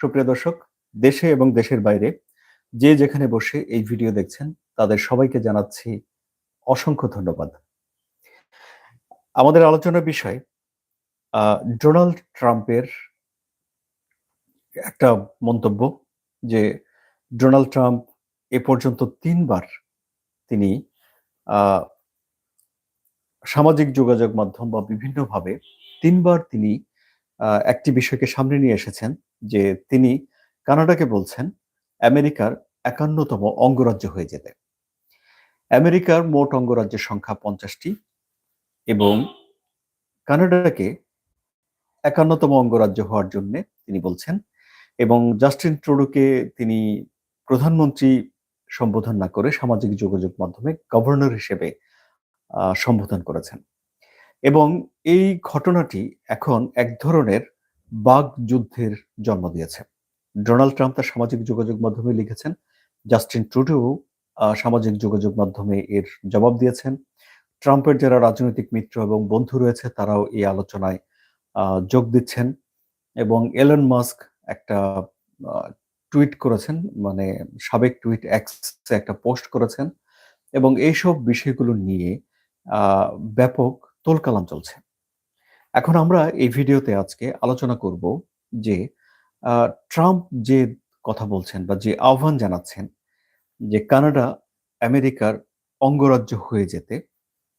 সুপ্রিয় দর্শক, দেশে এবং দেশের বাইরে যে যেখানে বসে এই ভিডিও দেখছেন, তাদের সবাইকে জানাচ্ছি অসংখ্য ধন্যবাদ। আমাদের আলোচনার বিষয় ডোনাল্ড ট্রাম্পের একটা মন্তব্য যে ডোনাল্ড ট্রাম্প এ পর্যন্ত তিনবার তিনি সামাজিক যোগাযোগ মাধ্যম বা বিভিন্নভাবে তিনবার তিনি একটি বিষয়কে সামনে নিয়ে এসেছেন যে তিনি কানাডাকে বলছেন আমেরিকার একান্নতম অঙ্গরাজ্য হয়ে যেতে। আমেরিকার মোট অঙ্গরাজ্যের সংখ্যা পঞ্চাশটি এবং কানাডাকে একান্নতম অঙ্গরাজ্য হওয়ার জন্য তিনি বলছেন এবং জাস্টিন ট্রুডোকে তিনি প্রধানমন্ত্রী সম্বোধন না করে সামাজিক যোগাযোগ মাধ্যমে গভর্নর হিসেবে সম্বোধন করেছেন। এবং এই ঘটনাটি এখন এক ধরনের বাঘ যুদ্ধের জন্ম দিয়েছে। ডোনাল্ড ট্রাম্প তার সামাজিক যোগাযোগ মাধ্যমে লিখেছেন, জাস্টিন ট্রুডো সামাজিক যোগাযোগ মাধ্যমে এর জবাব দিয়েছেন। ট্রাম্পের যারা রাজনৈতিক মিত্র এবং বন্ধু রয়েছে, তারাও এই আলোচনায় যোগ দিচ্ছেন এবং এলন মাস্ক একটা টুইট করেছেন মানে সাবেক টুইট একটা পোস্ট করেছেন এবং এইসব বিষয়গুলো নিয়ে ব্যাপক তোলকালাম চলছে। এখন আমরা এই ভিডিওতে আজকে আলোচনা করব যে ট্রাম্প যে কথা বলছেন বা যে আহ্বান জানাচ্ছেন যে কানাডা আমেরিকার অঙ্গরাজ্য হয়ে যেতে,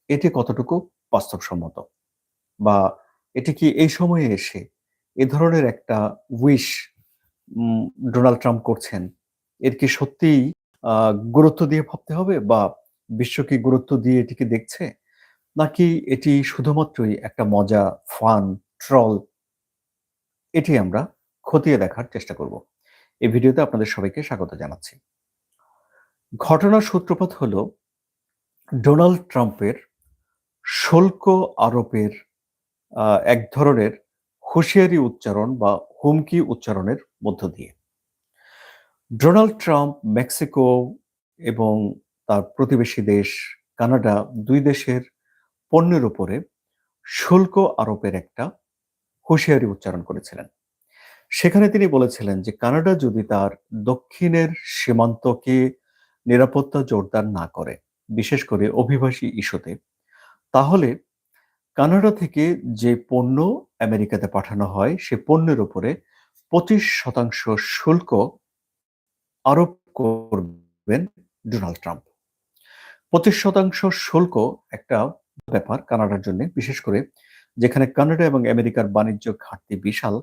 এটি কতটুকু বাস্তবসম্মত? বা এটি কি এই সময়ে এসে এ ধরনের একটা উইশ ডোনাল্ড ট্রাম্প করছেন, এর কি সত্যিই গুরুত্ব দিয়ে ভাবতে হবে বা বিশ্ব কি গুরুত্ব দিয়ে এটিকে দেখছে? নাকি এটি শুধুমাত্রই একটা মজা ফান ট্রল এটি আমরা খতিয়ে দেখার চেষ্টা করব। এই ভিডিওতে আপনাদের সবাইকে স্বাগত জানাচ্ছি। ঘটনার সূত্রপাত হলো, ডোনাল্ড ট্রাম্পের শুল্ক আরোপের এক ধরনের হুঁশিয়ারি উচ্চারণ বা হুমকি উচ্চারণের মধ্য দিয়ে। ডোনাল্ড ট্রাম্প মেক্সিকো এবং তার প্রতিবেশী দেশ কানাডা দুই দেশের পণ্যের উপরে শুল্ক আরোপের একটা হুঁশিয়ারি উচ্চারণ করেছিলেন। সেখানে তিনি বলেছিলেন যে, কানাডা যদি তার দক্ষিণের সীমান্তকে নিরাপত্তা জোরদার না করে, বিশেষ করে অভিবাসী ইস্যুতে, তাহলে কানাডা থেকে যে পণ্য আমেরিকাতে পাঠানো হয়, সে পণ্যের উপরে পঁচিশ শতাংশ শুল্ক আরোপ করবেন ডোনাল্ড ট্রাম্প। পঁচিশ শতাংশ শুল্ক একটা ব্যাপার কানাডার জন্য, বিশেষ করে যেখানে কানাডা এবং আমেরিকার বাণিজ্য ঘাটতি বিশাল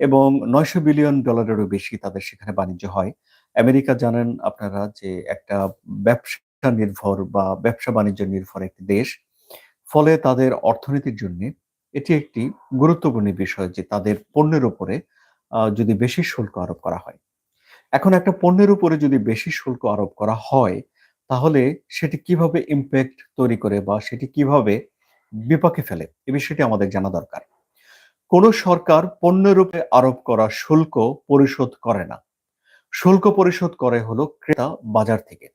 এবং নয়শো বিলিয়ন ডলারেরও বেশি তাদের সেখানে বাণিজ্য হয়। আমেরিকা জানেন আপনারা যে একটা ব্যবসা নির্ভর বা ব্যবসা বাণিজ্য নির্ভর একটি দেশ, ফলে তাদের অর্থনীতির জন্য এটি একটি গুরুত্বপূর্ণ বিষয় যে তাদের পণ্যের উপরে যদি বেশি শুল্ক আরোপ করা হয়। এখন একটা পণ্যের উপরে যদি বেশি শুল্ক আরোপ করা হয় তাহলে সেটি কীভাবে ইম্প্যাক্ট তৈরি করে বা সেটি কীভাবে বিপাকে ফেলে? এ বিষয়টি আমাদের জানা দরকার। কোন সরকার পণ্যের উপরে আরোপ করা শুল্ক পরিশোধ করে না। শুল্ক পরিশোধ করে হলো ক্রেতা বাজার থেকে।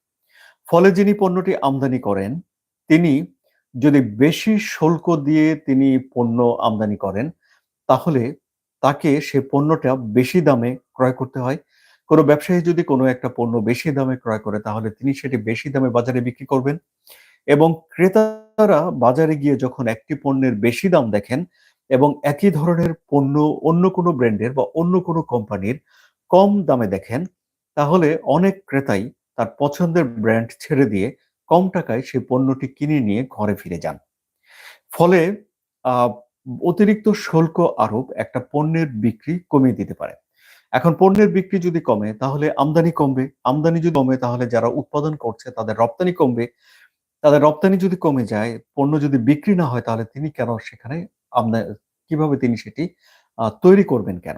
ফলে যিনি পণ্যটি আমদানি করেন, তিনি যদি বেশি শুল্ক দিয়ে তিনি পণ্য আমদানি করেন, তাহলে তাকে সে পণ্যটা বেশি দামে ক্রয় করতে হয়। কোনো ব্যবসায়ী যদি কোনো একটা পণ্য বেশি দামে ক্রয় করে, তাহলে তিনি সেটি বেশি দামে বাজারে বিক্রি করবেন। এবং ক্রেতারা বাজারে গিয়ে যখন একটি পণ্যের বেশি দাম দেখেন এবং একই ধরনের পণ্য অন্য কোনো ব্র্যান্ডের বা অন্য কোনো কোম্পানির কম দামে দেখেন, তাহলে অনেক ক্রেতাই তার পছন্দের ব্র্যান্ড ছেড়ে দিয়ে কম টাকায় সেই পণ্যটি কিনে নিয়ে ঘরে ফিরে যান। ফলে অতিরিক্ত শুল্ক আরোপ একটা পণ্যের বিক্রি কমিয়ে দিতে পারে। এখন পণ্যের বিক্রি যদি কমে, তাহলে আমদানি কমবে। আমদানি যদি কমে, তাহলে যারা উৎপাদন করছে, তাদের রপ্তানি কমবে। তাদের রপ্তানি যদি কমে যায়, পণ্য যদি বিক্রি না হয়, তাহলে তিনি কেন সেখানে আমদানি কীভাবে তিনি সেটি তৈরি করবেন কেন?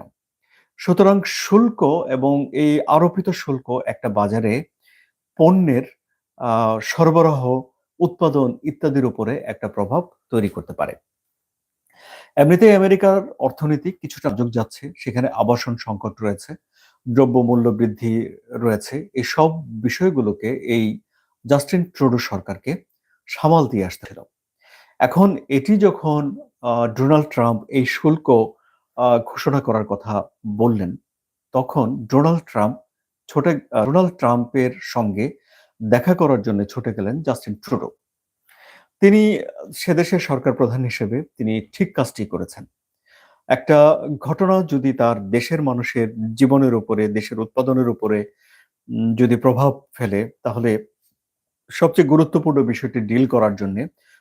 সুতরাং শুল্ক এবং এই আরোপিত শুল্ক একটা বাজারে পণ্যের সরবরাহ, উৎপাদন ইত্যাদির উপরে একটা প্রভাব তৈরি করতে পারে। এমনিতেই আমেরিকার অর্থনীতি কিছুটা যোগ যাচ্ছে, সেখানে আবাসন সংকট রয়েছে, দ্রব্যমূল্য বৃদ্ধি রয়েছে এই সব বিষয়গুলোকে এই জাস্টিন ট্রুডো সরকারকে সামাল দিয়ে আসতে হলো। এখন এটি যখন ডোনাল্ড ট্রাম্প এই শুল্ক ঘোষণা করার কথা বললেন, তখন ডোনাল্ড ট্রাম্প ছোটে ডোনাল্ড ট্রাম্পের সঙ্গে দেখা করার জন্য ছুটে গেলেন জাস্টিন ট্রুডো। তিনি সে দেশের সরকার প্রধান হিসেবে তিনি ঠিক কাজটি করেছেন। একটা ঘটনা যদি তার দেশের মানুষের জীবনের উপরে, দেশের উৎপাদনের উপরে যদি প্রভাব ফেলে, তাহলে সবচেয়ে গুরুত্বপূর্ণ বিষয়টি ডিল করার জন্য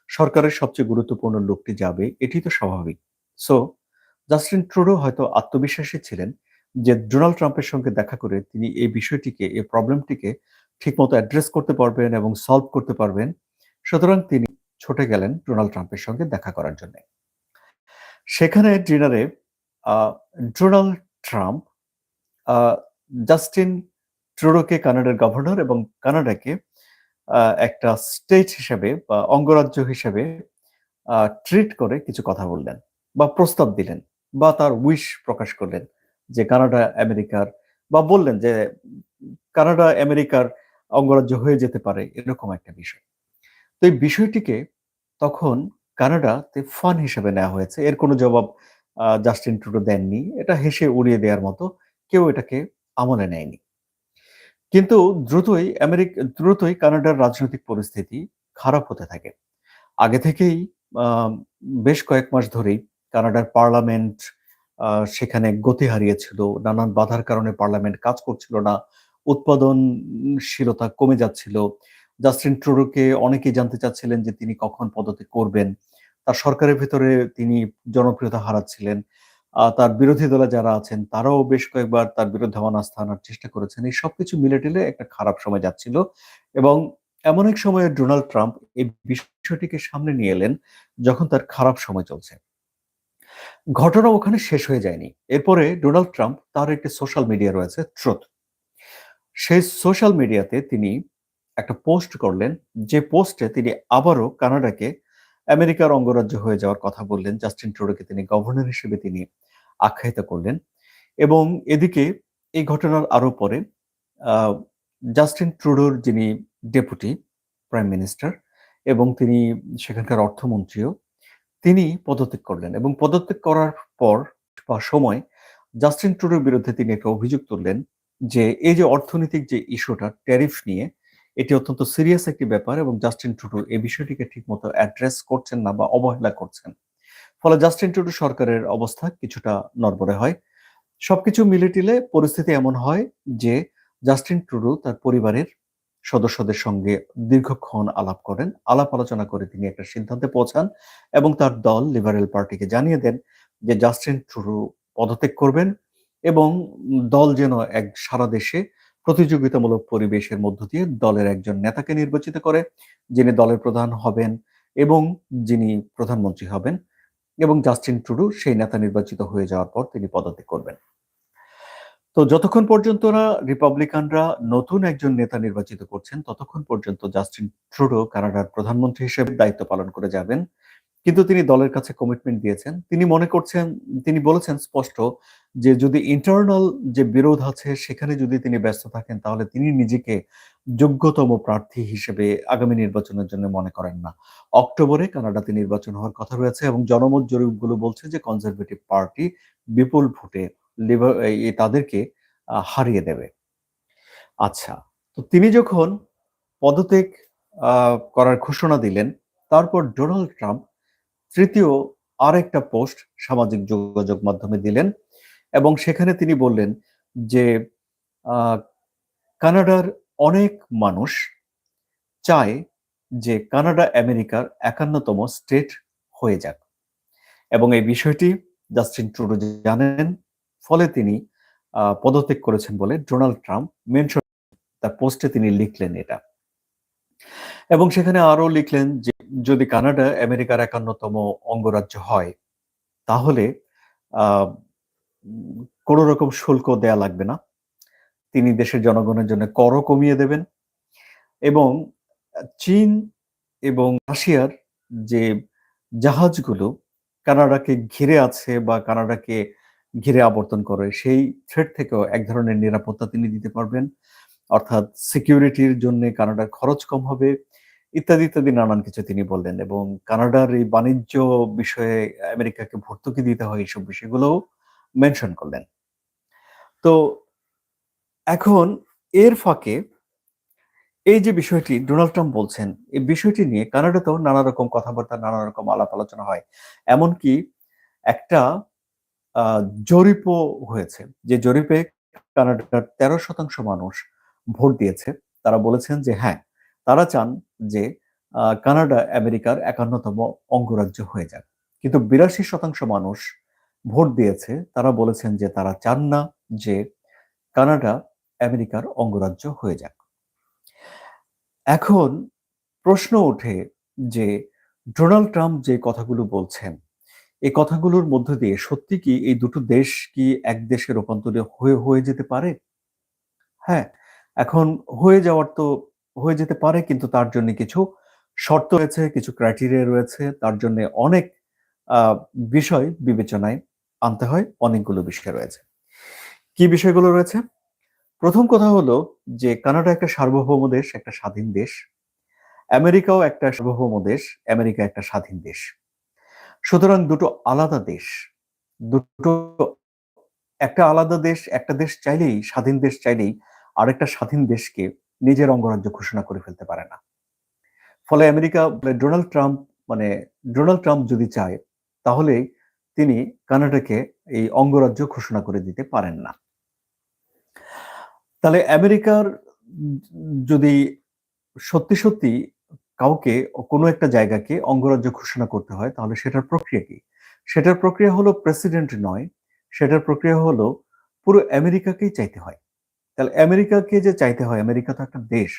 সরকারের সবচেয়ে গুরুত্বপূর্ণ লোকটি যাবে, এটি তো স্বাভাবিক। সো জাস্টিন ট্রুডো হয়তো আত্মবিশ্বাসী ছিলেন যে ডোনাল্ড ট্রাম্পের সঙ্গে দেখা করে তিনি এই বিষয়টিকে, এই প্রবলেমটিকে ঠিকমতো অ্যাড্রেস করতে পারবেন এবং সলভ করতে পারবেন। সুতরাং তিনি ছুটে গেলেন ডোনাল্ড ট্রাম্পের সঙ্গে দেখা করার জন্য। সেখানে ডিনারে ডোনাল্ড ট্রাম্প জাস্টিন ট্রুডোকে কানাডার গভর্নর এবং কানাডাকে একটা স্টেট হিসেবে বা অঙ্গরাজ্য হিসেবে ট্রিট করে কিছু কথা বললেন বা প্রস্তাব দিলেন বা তার উইশ প্রকাশ করলেন যে কানাডা, আমেরিকার বা বললেন যে কানাডা, আমেরিকার অঙ্গরাজ্য হয়ে যেতে পারে, এরকম একটা বিষয়। তো এই বিষয়টিকে তখন কানাডাতে ফান হিসেবে নেওয়া হয়েছে। এর কোনো জবাব জাস্টিন ট্রুডো দেননি। এটা হেসে উড়িয়ে দেওয়ার মতো কেউ এটাকে আমলে নেয়নি। কিন্তু দ্রুতই আমেরিকা, দ্রুতই কানাডার রাজনৈতিক পরিস্থিতি খারাপ হতে থাকে। আগে থেকেই বেশ কয়েক মাস ধরেই কানাডার পার্লামেন্ট সেখানে গতি হারিয়েছিল। নানান বাধার কারণে পার্লামেন্ট কাজ করছিল না। উৎপাদনশীলতা কমে যাচ্ছিল। জাস্টিন ট্রুডোকে অনেকেই জানতে চাচ্ছিলেন যে তিনি কখন পদত্যাগ করবেন। তার সরকারের ভিতরে তিনি জনপ্রিয়তা হারাচ্ছিলেন। তার বিরোধী দলে যারা আছেন, তারাও বেশ কয়েকবার তার বিরুদ্ধে অনাস্থা আনার চেষ্টা করেছেন। এই সবকিছু মিলে টিলে একটা খারাপ সময় যাচ্ছিল এবং এমন এক সময়ে ডোনাল্ড ট্রাম্প এই বিষয়টিকে সামনে নিয়ে এলেন যখন তার খারাপ সময় চলছে। ঘটনা ওখানে শেষ হয়ে যায়নি। এরপরে ডোনাল্ড ট্রাম্প তার একটি সোশ্যাল মিডিয়া রয়েছে ট্রুথ সেই সোশ্যাল মিডিয়াতে তিনি একটা পোস্ট করলেন, যে পোস্টে তিনি আবারও কানাডাকে আমেরিকার অঙ্গরাজ্য হয়ে যাওয়ার কথা বললেন, জাস্টিন ট্রুডোকে তিনি গভর্নর হিসেবে তিনি আখ্যায়িত করলেন এবং এদিকে এই ঘটনার আরও পরে জাস্টিন ট্রুডোর যিনি ডেপুটি প্রাইম মিনিস্টার এবং তিনি সেখানকার অর্থমন্ত্রীও, তিনি পদত্যাগ করলেন এবং পদত্যাগ করার পর বা সময় জাস্টিন ট্রুডোর বিরুদ্ধে তিনি একটা অভিযোগ তুললেন যে এই যে অর্থনৈতিক যে ইস্যুটা, ট্যারিফ নিয়ে এটি অত্যন্ত সিরিয়াস একটি ব্যাপার এবং জাস্টিন টুডু এই বিষয়টিকে ঠিকমতো অ্যাড্রেস করছেন না বা অবহেলা করছেন। ফলে জাস্টিন টুডু সরকারের অবস্থা কিছুটা নড়বড়ে হয়। সবকিছু মিলে টিলে পরিস্থিতি এমন হয় যে জাস্টিন টুডু তার পরিবারের সদস্যদের সঙ্গে দীর্ঘক্ষণ আলাপ করেন, আলাপ আলোচনা করে তিনি একটা সিদ্ধান্তে পৌঁছান এবং তার দল লিবারেল পার্টিকে জানিয়ে দেন যে জাস্টিন ট্রুডু পদত্যাগ করবেন এবং দল যেন এক সারা দেশে প্রতিযোগিতামূলক পরিবেশের মধ্য দিয়ে দলের একজন নেতাকে নির্বাচিত করে, যিনি দলের প্রধান হবেন এবং যিনি প্রধানমন্ত্রী হবেন এবং জাস্টিন টুডু সেই নেতা নির্বাচিত হয়ে যাওয়ার পর তিনি পদত্যাগ করবেন। তো যতক্ষণ পর্যন্ত না রিপাবলিকানরা নতুন একজন নেতা নির্বাচিত করছেন, ততক্ষণ পর্যন্ত জাস্টিন ট্রুডো কানাডার প্রধানমন্ত্রী হিসেবে দায়িত্ব পালন করে যাবেন কিন্তু তিনি দলের কাছে কমিটমেন্ট দিয়েছেন। তিনি মনে করছেন, তিনি বলেছেন স্পষ্ট যে যদি ইন্টারনাল যে বিরোধ আছে, সেখানে যদি তিনি ব্যস্ত থাকেন, তাহলে তিনি নিজেকে যোগ্যতম প্রার্থী হিসেবে আগামী নির্বাচনের জন্য মনে করেন না। অক্টোবরে কানাডাতে নির্বাচন হওয়ার কথা রয়েছে এবং জনমত জরিপগুলো বলছে যে কনজারভেটিভ পার্টি বিপুল ভোটে তাদেরকে হারিয়ে দেবে। আচ্ছা তো তিনি যখন পদত্যাগ করার ঘোষণা দিলেন, তারপর ডোনাল্ড ট্রাম্প তৃতীয় আরেকটা পোস্ট সামাজিক যোগাযোগ মাধ্যমে দিলেন এবং সেখানে তিনি বললেন যে কানাডার অনেক মানুষ চায় যে কানাডা আমেরিকার একান্নতম স্টেট হয়ে যাক। এবং এই বিষয়টি জাস্টিন ট্রুডো জানেন, ফলে তিনি পদত্যাগ করেছেন বলে ডোনাল্ড ট্রাম্প মেনশন তার পোস্টে তিনি লিখলেন এটা। এবং সেখানে আরও লিখলেন যে যদি কানাডা আমেরিকার একান্নতম অঙ্গরাজ্য হয়, তাহলে কোন রকম শুল্ক দেয়া লাগবে না। তিনি দেশের জনগণের জন্য করও কমিয়ে দেবেন এবং চীন এবং রাশিয়ার যে জাহাজগুলো কানাডাকে ঘিরে আছে বা কানাডাকে ঘিরে আবর্তন করে, সেই থ্রেড থেকেও এক ধরনের নিরাপত্তা তিনি দিতে পারবেন। অর্থাৎ সিকিউরিটির জন্য কানাডার খরচ কম হবে ইত্যাদি ইত্যাদি নানান কিছু তিনি বললেন এবং কানাডার এই বাণিজ্য বিষয়ে আমেরিকাকে ভর্তুকি দিতে হয় এইসব বিষয়গুলো মেনশন করলেন। তো এখন এর ফাঁকে এই যে বিষয়টি ডোনাল্ড ট্রাম্প বলছেন, এই বিষয়টি নিয়ে কানাডাতেও নানা রকম কথাবার্তা, নানা রকম আলাপ আলোচনা হয়। এমনকি একটা জরিপও হয়েছে যে জরিপে কানাডার তেরো শতাংশ মানুষ ভোট দিয়েছে। তারা বলেছেন যে হ্যাঁ তারা চান যে কানাডা আমেরিকার একান্নতম অঙ্গরাজ্য হয়ে যাক। কিন্তু বিরাশি শতাংশ মানুষ ভোট দিয়েছে, তারা বলেছেন যে তারা চান না যে কানাডা আমেরিকার অঙ্গরাজ্য হয়ে যাক। এখন প্রশ্ন ওঠে যে, ডোনাল্ড ট্রাম্প যে কথাগুলো বলছেন এই কথাগুলোর মধ্য দিয়ে সত্যি কি এই দুটো দেশ কি এক দেশে রূপান্তরে হয়ে হয়ে যেতে পারে? হ্যাঁ এখন হয়ে যাওয়ার তো হয়ে যেতে পারে, কিন্তু তার জন্য কিছু শর্ত রয়েছে, কিছু ক্রাইটেরিয়া রয়েছে। তার জন্য অনেক বিষয় বিবেচনায় আনতে হয়, অনেকগুলো বিষয় রয়েছে। কি বিষয়গুলো রয়েছে? প্রথম কথা হলো যে, কানাডা একটা সার্বভৌম দেশ, একটা স্বাধীন দেশ। আমেরিকাও একটা সার্বভৌম দেশ, আমেরিকা একটা স্বাধীন দেশ। সুতরাং দুটো আলাদা দেশ। দুটো, একটা আলাদা দেশ, একটা দেশ চাইলেই, স্বাধীন দেশ চাইলেই আরেকটা স্বাধীন দেশকে নিজের অঙ্গরাজ্য ঘোষণা করে ফেলতে পারে না। ফলে আমেরিকা ডোনাল্ড ট্রাম্প মানে ডোনাল্ড ট্রাম্প যদি চায়, তাহলে তিনি কানাডাকে এই অঙ্গরাজ্য ঘোষণা করে দিতে পারেন না। তাহলে আমেরিকার যদি সত্যি সত্যি কাউকে কোনো একটা জায়গাকে অঙ্গরাজ্য ঘোষণা করতে হয়, তাহলে সেটার প্রক্রিয়া কি? সেটার প্রক্রিয়া হলো প্রেসিডেন্ট নয়, সেটার প্রক্রিয়া হলো পুরো আমেরিকাকেই চাইতে হয়। তাহলে আমেরিকাকে যে চাইতে হয়, আমেরিকা তো একটা দেশ,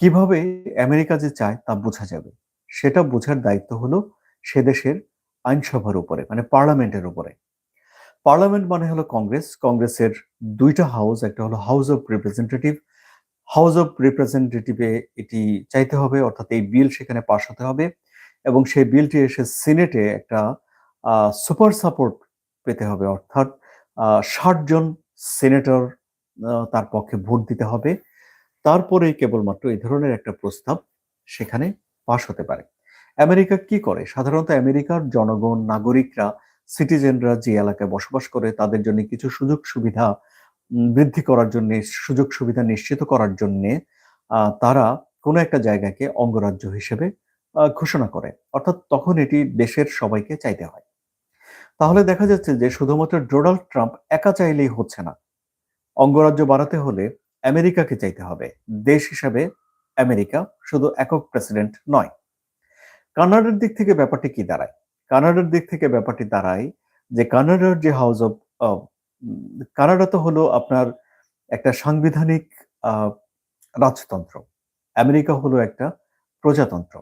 কীভাবে আমেরিকা যে চায় তা বোঝা যাবে। সেটা বোঝার দায়িত্ব হলো সে দেশের আইনসভার উপরে মানে পার্লামেন্টের উপরে। পার্লামেন্ট মানে হলো কংগ্রেস, কংগ্রেসের দুইটা হাউস, একটা হলো house of representative. House of রিপ্রেজেন্টেটিভে এটি চাইতে হবে, অর্থাৎ এই বিল সেখানে পাশ হতে হবে এবং সেই বিলটি এসে সিনেটে একটা সুপার সাপোর্ট পেতে হবে, অর্থাৎ ষাট জন সিনেটর তার পক্ষে ভোট দিতে হবে। তারপরেই কেবলমাত্র এই ধরনের একটা প্রস্তাব সেখানে পাশ হতে পারে। আমেরিকা কি করে? সাধারণত আমেরিকার জনগণ, নাগরিকরা, সিটিজেনরা যে এলাকায় বসবাস করে, তাদের জন্য কিছু সুযোগ সুবিধা বৃদ্ধি করার জন্য, সুযোগ সুবিধা নিশ্চিত করার জন্য তারা কোনো একটা জায়গাকে অঙ্গরাজ্য হিসেবে ঘোষণা করে। অর্থাৎ তখন এটি দেশের সবাইকে চাইতে হয়। তাহলে দেখা যাচ্ছে যে শুধুমাত্র ডোনাল্ড ট্রাম্প একা চাইলেই হচ্ছে না। অঙ্গরাজ্য বাড়াতে হলে আমেরিকাকে চাইতে হবে। দেশ হিসাবে আমেরিকা শুধু একক প্রেসিডেন্ট নয়। কানাডার দিক থেকে ব্যাপারটি কি দাঁড়ায়? কানাডার দিক থেকে ব্যাপারটি দাঁড়ায় যে কানাডার যে হাউস অফ কানাডা তো হলো আপনার একটা সাংবিধানিক রাজতন্ত্র। আমেরিকা হলো একটা প্রজাতন্ত্র।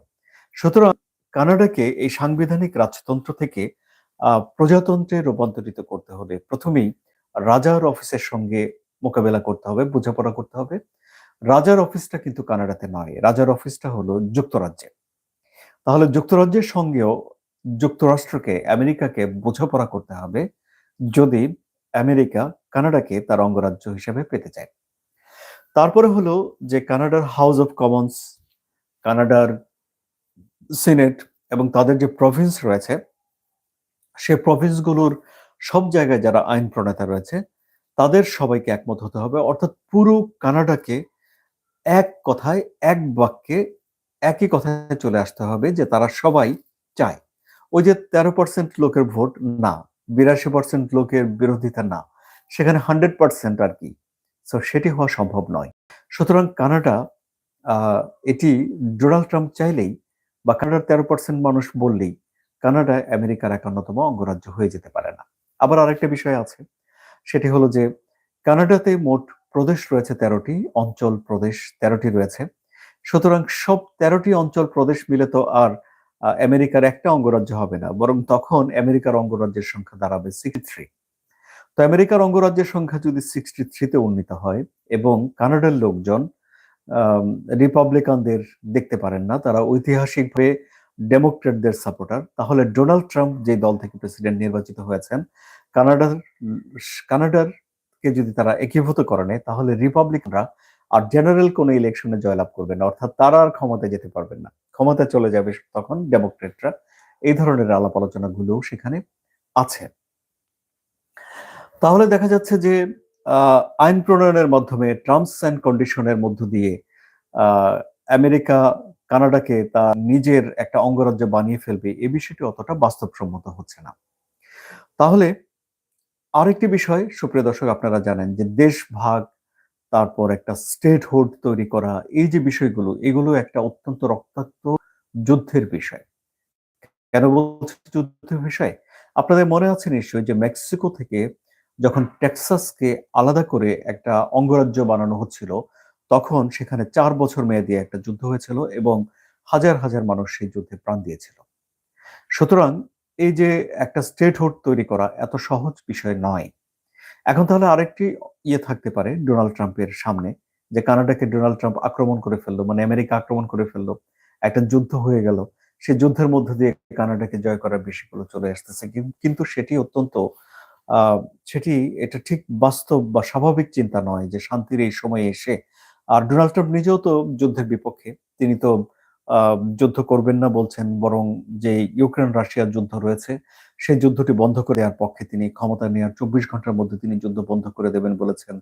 সুতরাং কানাডাকে এই সাংবিধানিক রাজতন্ত্র থেকে প্রজাতন্ত্রে রূপান্তরিত করতে হলে প্রথমেই রাজার অফিসের সঙ্গে মোকাবেলা করতে হবে, বোঝাপড়া করতে হবে। রাজার অফিসটা কিন্তু কানাডাতে নয়, রাজার অফিসটা হলো যুক্তরাজ্যে। তাহলে যুক্তরাজ্যের সঙ্গেও যুক্তরাষ্ট্রকে, আমেরিকাকে বোঝাপড়া করতে হবে যদি আমেরিকা কানাডাকে তার অঙ্গরাজ্য হিসেবে পেতে চায়। তারপরে হলো যে কানাডার হাউস অফ কমন্স, কানাডার সিনেট এবং তাদের যে প্রভিন্স রয়েছে, সে প্রভিন্সগুলোর সব জায়গায় যারা আইন প্রণেতা রয়েছে তাদের সবাইকে একমত হতে হবে। অর্থাৎ পুরো কানাডাকে এক কথায়, এক বাক্যে একই কথায় চলে আসতে হবে যে তারা সবাই চায়। ওই যে তেরো পার্সেন্ট লোকের ভোট না, বিরাশি পার্সেন্ট লোকের বিরোধিতা না, সেখানে হান্ড্রেড পার্সেন্ট আর কি। সো সেটি হওয়া সম্ভব নয়। সুতরাং কানাডা এটি ডোনাল্ড ট্রাম্প চাইলেই বা কানাডার তেরো পার্সেন্ট মানুষ বললেই কানাডা আমেরিকার একান্নতম অঙ্গরাজ্য হয়ে যেতে পারে না। আবার আরেকটা বিষয় আছে। সেটি হলো যে কানাডাতে মোট প্রদেশ রয়েছে তেরোটি, অঞ্চল প্রদেশ তেরোটি রয়েছে। সুতরাং সব তেরোটি অঞ্চল প্রদেশ মিলে তো আর আমেরিকার একটা অঙ্গরাজ্য হবে না, বরং তখন আমেরিকার অঙ্গরাজ্যের সংখ্যা দাঁড়াবে সিক্সটি থ্রি তো আমেরিকার অঙ্গরাজ্যের সংখ্যা যদি সিক্সটি থ্রিতে উন্নীত হয় এবং কানাডার লোকজন রিপাবলিকানদের দেখতে পারেন না, তারা ঐতিহাসিকভাবে ডেমোক্রেটদের সাপোর্টার তাহলে ডোনাল্ড ট্রাম্প যে দল থেকে প্রেসিডেন্ট নির্বাচিত হয়েছেন কানাডার কানাডার কে যদি তারা একীভূত করে নেয়, তাহলে রিপাবলিকরা আর জেনারেল কোনো ইলেকশনে জয়লাভ করবে না, অর্থাৎ তারা আর ক্ষমতায় যেতে পারবেন না। ক্ষমতা চলে যাবে তখন ডেমোক্রেটরা এই ধরনের আলাপ আলোচনা গুলোও সেখানে আছে। তাহলে দেখা যাচ্ছে যে আইন প্রণয়নের মাধ্যমে টার্মস অ্যান্ড কন্ডিশনের মধ্য দিয়ে আমেরিকা, কানাডাকে তার নিজের একটা অঙ্গরাজ্য বানিয়ে ফেলবে, এ বিষয়টি অতটা বাস্তবসম্মত হচ্ছে না। তাহলে আরেকটি বিষয়, সুপ্রিয় দর্শক, আপনারা জানেন যে দেশ ভাগ, তারপর একটা স্টেট হুড তৈরি করা, এই যে বিষয়গুলো, এগুলো একটা অত্যন্ত রক্তাক্ত যুদ্ধের বিষয়। কেন বলছি যুদ্ধের বিষয়? আপনাদের মনে আছে নিশ্চয়ই যে মেক্সিকো থেকে যখন টেক্সাসকে আলাদা করে একটা অঙ্গরাজ্য বানানো হচ্ছিল, তখন সেখানে চার বছর মেয়াদী একটা যুদ্ধ হয়েছিল এবং হাজার হাজার মানুষ সেই যুদ্ধে প্রাণ দিয়েছিল। সুতরাং এই যে একটা স্টেট হুড তৈরি করা এত সহজ বিষয় নয়। এখন তাহলে আরেকটি ইয়ে থাকতে পারে ডোনাল্ড ট্রাম্পের সামনে, যে কানাডাকে ডোনাল্ড ট্রাম্প আক্রমণ করে ফেলল মানে আমেরিকা আক্রমণ করে ফেলল। একটা যুদ্ধ হয়ে গেল, সে যুদ্ধের মধ্য দিয়ে কানাডাকে জয় করার বিষয়গুলো চলে আসতেছে। কিন্তু সেটি অত্যন্ত সেটি, এটা ঠিক বাস্তব বা স্বাভাবিক চিন্তা নয় যে শান্তির এই সময়ে এসে, আর ডোনাল্ড ট্রাম্প নিজেও তো যুদ্ধের বিপক্ষে, তিনি তো যুদ্ধ করবেন না বলছেন, বরং যে ইউক্রেন রাশিয়ার যুদ্ধ রয়েছে, সেই যুদ্ধটি বন্ধ করে দেওয়ার পক্ষে তিনি ক্ষমতা নেওয়ার চব্বিশ ঘণ্টার মধ্যে তিনি যুদ্ধ বন্ধ করে দেবেন বলেছেন।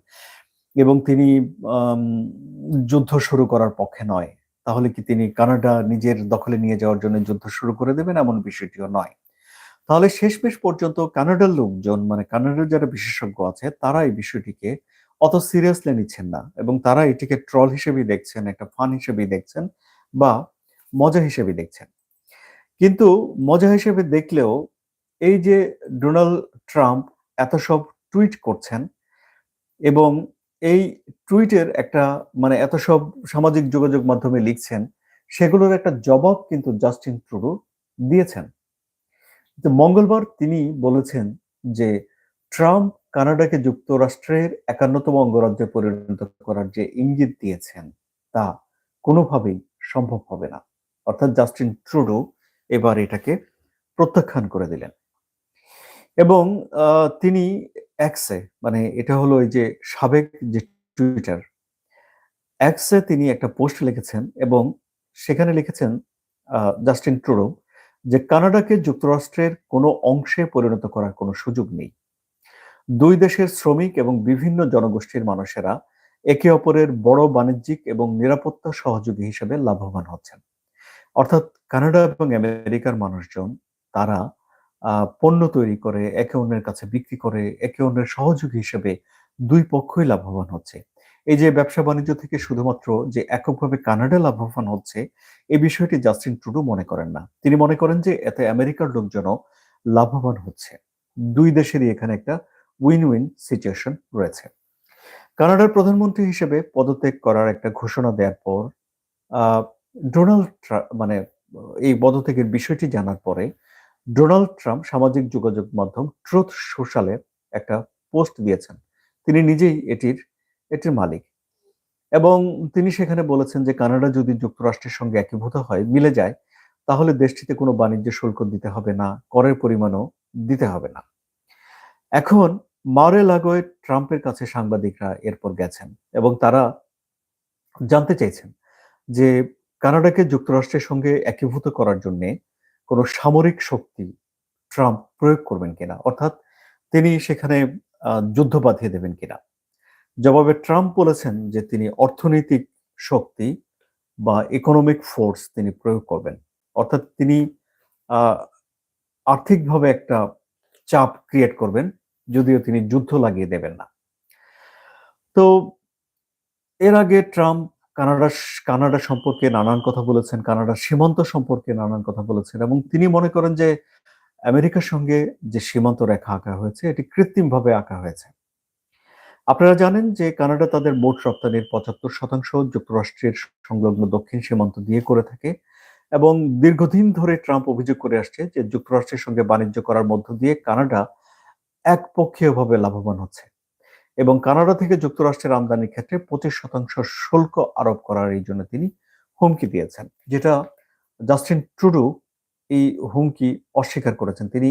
এবং তিনি যুদ্ধ শুরু করার পক্ষে নয়। তাহলে কি তিনি কানাডা নিজের দখলে নিয়ে যাওয়ার জন্য যুদ্ধ শুরু করে দেবেন? এমন বিষয়টিও নয়। তাহলে শেষমেশ পর্যন্ত কানাডার লোকজন মানে কানাডার যারা বিশেষজ্ঞ আছে, তারা এই বিষয়টিকে অত সিরিয়াসলি নিচ্ছেন না। এবং তারা এটিকে ট্রল হিসেবেই দেখছেন, একটা ফান হিসেবেই দেখছেন, বা মজা হিসেবে দেখছেন। কিন্তু মজা হিসেবে দেখলেও এই যে ডোনাল্ড ট্রাম্প এত সব টুইট করছেন এবং এই টুইটের একটা মানে এত সব সামাজিক যোগাযোগ মাধ্যমে লিখছেন, সেগুলোর একটা জবাব কিন্তু জাস্টিন ট্রুডো দিয়েছেন। মঙ্গলবার তিনি বলেছেন যে ট্রাম্প কানাডাকে যুক্তরাষ্ট্রের একান্নতম অঙ্গরাজ্যে পরিণত করার যে ইঙ্গিত দিয়েছেন, তা কোনোভাবেই সম্ভব হবে না। অর্থাৎ জাস্টিন ট্রুডো এবার এটাকে প্রত্যাখ্যান করে দিলেন। এবং তিনি এক্সে মানে এটা হলো ওই যে সাবেক যে টুইটার, এক্সে তিনি একটা পোস্ট লিখেছেন এবং সেখানে লিখেছেন জাস্টিন ট্রুডো যে কানাডাকে যুক্তরাষ্ট্রের কোনো অংশে পরিণত করার কোনো সুযোগ নেই। দুই দেশের শ্রমিক এবং বিভিন্ন জনগোষ্ঠীর মানুষেরা একে অপরের বড় বাণিজ্যিক এবং নিরাপত্তা সহযোগী হিসেবে লাভবান হচ্ছেন। অর্থাৎ কানাডা এবং আমেরিকার মানুষজন, তারা পণ্য তৈরি করে, একে অন্যের কাছে বিক্রি করে, একে অন্যের সহযোগী হিসেবে দুই পক্ষই লাভবান হচ্ছে। এই যে ব্যবসা বাণিজ্য থেকে শুধুমাত্র যে এককভাবে কানাডা লাভবান হচ্ছে এই বিষয়টি জাস্টিন ট্রুডো মনে করেন না। তিনি মনে করেন যে এতে আমেরিকার লোকজনও লাভবান হচ্ছে। দুই দেশেরই এখানে একটা উইন উইন সিচুয়েশন রয়েছে। কানাডার প্রধানমন্ত্রী হিসেবে পদত্যাগ করার একটা ঘোষণা দেওয়ার পর ডোনাল্ড মানে এই পদত্যাগের বিষয়টি জানার পরে ডোনাল্ড ট্রাম্প সামাজিক যোগাযোগ মাধ্যম ট্রুথ সোশ্যালে একটা পোস্ট দিয়েছেন। তিনি নিজেই এটির এটির মালিক। এবং তিনি সেখানে বলেছেন যে, কানাডা যদি যুক্তরাষ্ট্রের সঙ্গে একীভূত হয়, মিলে যায়, তাহলে দেশটিতে কোনো বাণিজ্য শুল্ক দিতে হবে না, করের পরিমাণও দিতে হবে না। এখন মারে লাগোয় ট্রাম্পের কাছে সাংবাদিকরা এরপর গেছেন এবং তারা জানতে চাইছেন যে কানাডাকে যুক্তরাষ্ট্রের সঙ্গে একীভূত করার জন্য কোনো সামরিক শক্তি ট্রাম্প প্রয়োগ করবেন কিনা? অর্থাৎ তিনি সেখানে যুদ্ধ বাঁধিয়ে দেবেন কিনা? জবাবে ট্রাম্প বলেছেন যে তিনি অর্থনৈতিক শক্তি বা ইকোনমিক ফোর্স তিনি প্রয়োগ করবেন। অর্থাৎ তিনি আর্থিকভাবে একটা চাপ ক্রিয়েট করবেন, যদিও তিনি যুদ্ধ লাগিয়ে দেবেন না। তো এর আগে ট্রাম্প কানাডা কানাডা সম্পর্কে নানান কথা বলেছেন, কানাডার সীমান্ত সম্পর্কে নানান কথা বলেছেন এবং তিনি মনে করেন যে আমেরিকার সঙ্গে যে সীমান্ত রেখা আঁকা হয়েছে, এটি কৃত্রিমভাবে আঁকা হয়েছে। আপনারা জানেন যে কানাডা তাদের মোট রপ্তানির পঁচাত্তর শতাংশ যুক্তরাষ্ট্রের সংলগ্ন দক্ষিণ সীমান্ত দিয়ে করে থাকে এবং দীর্ঘদিন ধরে ট্রাম্প অভিযোগ করে আসছে যে যুক্তরাষ্ট্রের সঙ্গে বাণিজ্য করার মধ্য দিয়ে কানাডা একপক্ষীয়ভাবে লাভবান হচ্ছে। এবং কানাডা থেকে যুক্তরাষ্ট্রের আমদানির ক্ষেত্রে পঁচিশ শতাংশ শুল্ক আরোপ করার এই জন্য তিনি হুমকি দিয়েছেন, যেটা জাস্টিন ট্রুডো এই হুমকি অস্বীকার করেছেন। তিনি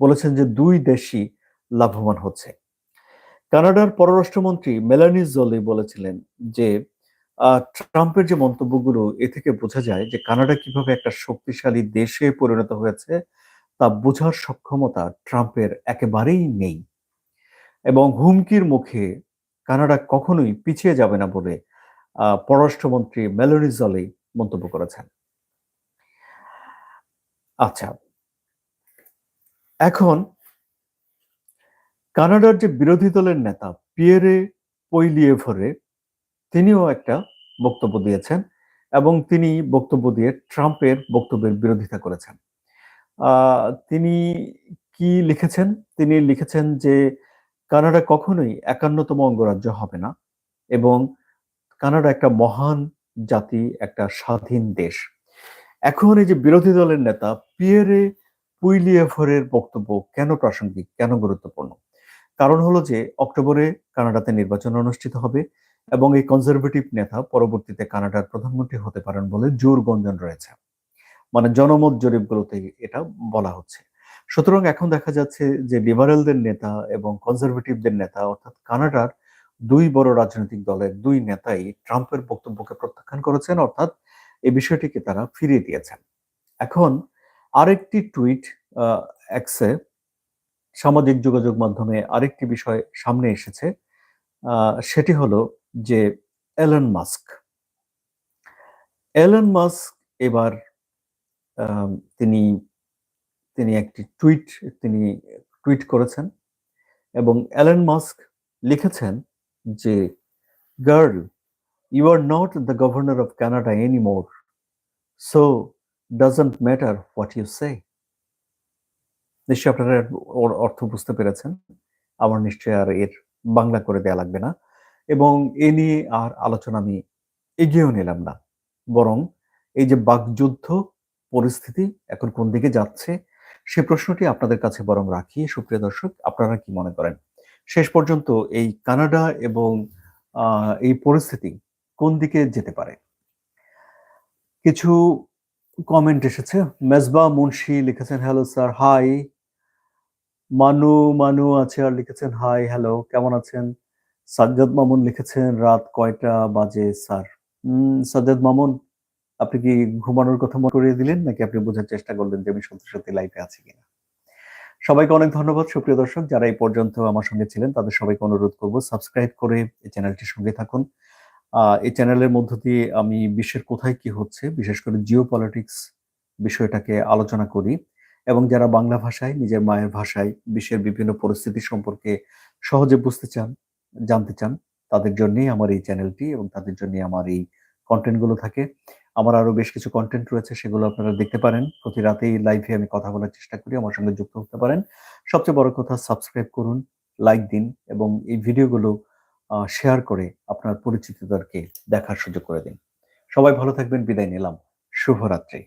বলেছেন যে দুই দেশই লাভবান হচ্ছে। কানাডার পররাষ্ট্রমন্ত্রী মেলানি জলি বলেছিলেন যে ট্রাম্পের যে মন্তব্যগুলো, এ থেকে বোঝা যায় যে কানাডা কীভাবে একটা শক্তিশালী দেশে পরিণত হয়েছে, তা বোঝার সক্ষমতা ট্রাম্পের একেবারেই নেই। এবং হুমকির মুখে কানাডা কখনোই পিছিয়ে যাবে না বলে পররাষ্ট্রমন্ত্রী মেলোনি জলি মন্তব্য করেছেন। আচ্ছা এখন কানাডার যে বিরোধী দলের নেতা পিয়েরে পৈলিয়েভরে তিনিও একটা বক্তব্য দিয়েছেন এবং তিনি বক্তব্য দিয়ে ট্রাম্পের বক্তব্যের বিরোধিতা করেছেন। তিনি কি লিখেছেন? তিনি লিখেছেন যে কানাডা কখনোই একান্নতম অঙ্গরাজ্য হবে না এবং কানাডা একটা মহান জাতি, একটা স্বাধীন দেশ। এখন এই যে বিরোধী দলের নেতা পিয়েরে পুইলিয়েভরের বক্তব্য কেন প্রাসঙ্গিক, কেন গুরুত্বপূর্ণ? কারণ হলো যে অক্টোবরে কানাডাতে নির্বাচন অনুষ্ঠিত হবে এবং এই কনজারভেটিভ নেতা পরবর্তীতে কানাডার প্রধানমন্ত্রী হতে পারেন বলে জোর গঞ্জন রয়েছে। মানে জনমত জরিপগুলোতে এটা বলা হচ্ছে। সুতরাং এখন দেখা যাচ্ছে যে লিবারেলদের নেতা এবং কনজারভেটিভদের নেতা, অর্থাৎ কানাডার দুই বড় রাজনৈতিক দলের দুই নেতাই ট্রাম্পের বক্তব্যকে প্রত্যাখ্যান করেছেন, অর্থাৎ এই বিষয়টিকে তারা ফিরিয়ে দিয়েছেন। এখন আরেকটি টুইট এক্সে সামাজিক যোগাযোগ মাধ্যমে আরেকটি বিষয় সামনে এসেছে সেটি হলো যে এলন মাস্ক এলন মাস্ক এবার তিনি তিনি একটি টুইট, তিনি টুইট করেছেন এবং এলন মাস্ক লিখেছেন যে, girl, you are not the governor of Canada anymore, so doesn't matter what you say. নিশ্চয়ই আপনারা ওর অর্থ বুঝতে পেরেছেন। আমার নিশ্চয়ই আর এর বাংলা করে দেয়া লাগবে না। এবং এ নিয়ে আর আলোচনা আমি এগিয়েও নিলাম না। বরং এই যে বাকযুদ্ধ পরিস্থিতি এখন কোন দিকে যাচ্ছে সে প্রশ্নটি আপনাদের কাছে বরং রাখি। সুপ্রিয় দর্শক, আপনারা কি মনে করেন? শেষ পর্যন্ত এই কানাডা এবং এই পরিস্থিতি কোন দিকে যেতে পারে? কিছু কমেন্ট এসেছে। মেজবা মুন্সি লিখেছেন হ্যালো স্যার হাই মানু মানু আছে আর লিখেছেন হাই হ্যালো কেমন আছেন? সাজ্জাদ মামুন লিখেছেন, রাত কয়টা বাজে স্যার সাজ্জাদ মামুন আপনি কি ঘুমানোর কথা মনে করিয়ে দিলেন, নাকি আপনি বোঝার চেষ্টা করলেন যে আমি সত্যি সত্যি লাইফে আছি কিনা? সবাইকে অনেক ধন্যবাদ, সুপ্রিয় দর্শক, যারা এই পর্যন্ত আমার সঙ্গে ছিলেন, তাদের সবাইকে অনুরোধ করব সাবস্ক্রাইব করে এই চ্যানেলটির সঙ্গে থাকুন। এই চ্যানেলের মধ্য দিয়ে আমি বিশ্বের কোথায় কি হচ্ছে, বিশেষ করে জিও পলিটিক্স বিষয়টাকে আলোচনা করি এবং যারা বাংলা ভাষায়, নিজের মায়ের ভাষায় বিশ্বের বিভিন্ন পরিস্থিতি সম্পর্কে সহজে বুঝতে চান, জানতে চান, তাদের জন্যই আমার এই চ্যানেলটি এবং তাদের জন্যই আমার এই কন্টেন্টগুলো থাকে। আমার আরও বেশ কিছু কন্টেন্ট রয়েছে, সেগুলো আপনারা দেখতে পারেন। প্রতি রাতেই লাইভে আমি কথা বলার চেষ্টা করি, আমার সঙ্গে যুক্ত হতে পারেন। সবচেয়ে বড় কথা সাবস্ক্রাইব করুন লাইক দিন এবং এই ভিডিওগুলো শেয়ার করে আপনার পরিচিতদেরকে দেখার সুযোগ করে দিন। সবাই ভালো থাকবেন, বিদায় নিলাম। শুভরাত্রি।